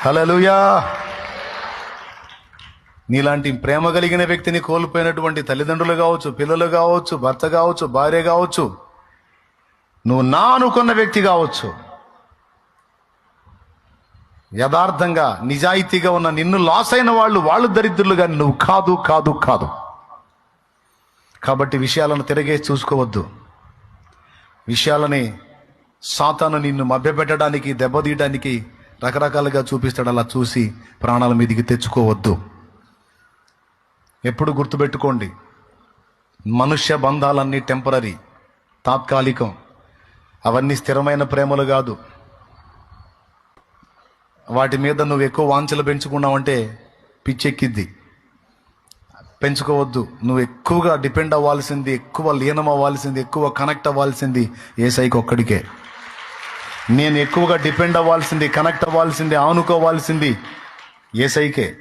హలలుయా నీలాంటి ప్రేమ కలిగిన వ్యక్తిని కోల్పోయినటువంటి తల్లిదండ్రులు కావచ్చు పిల్లలు కావచ్చు భర్త కావచ్చు భార్య కావచ్చు నువ్వు నా అనుకున్న వ్యక్తి కావచ్చు. యథార్థంగా నిజాయితీగా ఉన్న నిన్ను లాస్ అయిన వాళ్ళు వాళ్ళు దరిద్రులు కానీ నువ్వు కాదు కాదు కాదు. కాబట్టి విషయాలను తిరగేసి చూసుకోవద్దు. విషయాలని సాతాను నిన్ను మభ్యపెట్టడానికి దెబ్బతీయడానికి రకరకాలుగా చూపిస్తాడు అలా చూసి ప్రాణాల మీదికి తెచ్చుకోవద్దు. ఎప్పుడు గుర్తుపెట్టుకోండి మనుష్య బంధాలన్నీ టెంపరీ తాత్కాలికం. అవన్నీ స్థిరమైన ప్రేమలు కాదు. వాటి మీద నువ్వు ఎక్కువ వాంఛలు పెంచుకున్నావంటే పిచ్చెక్కిద్ది. పెంచుకోవద్దు. నువ్వు ఎక్కువగా డిపెండ్ అవ్వాల్సింది ఎక్కువ లీనం అవ్వాల్సింది ఎక్కువ కనెక్ట్ అవ్వాల్సింది ఏసైకి ఒక్కడికే. నేను ఎక్కువగా డిపెండ్ అవ్వాల్సింది కనెక్ట్ అవ్వాల్సింది ఆనుకోవాల్సింది ఏసైకే.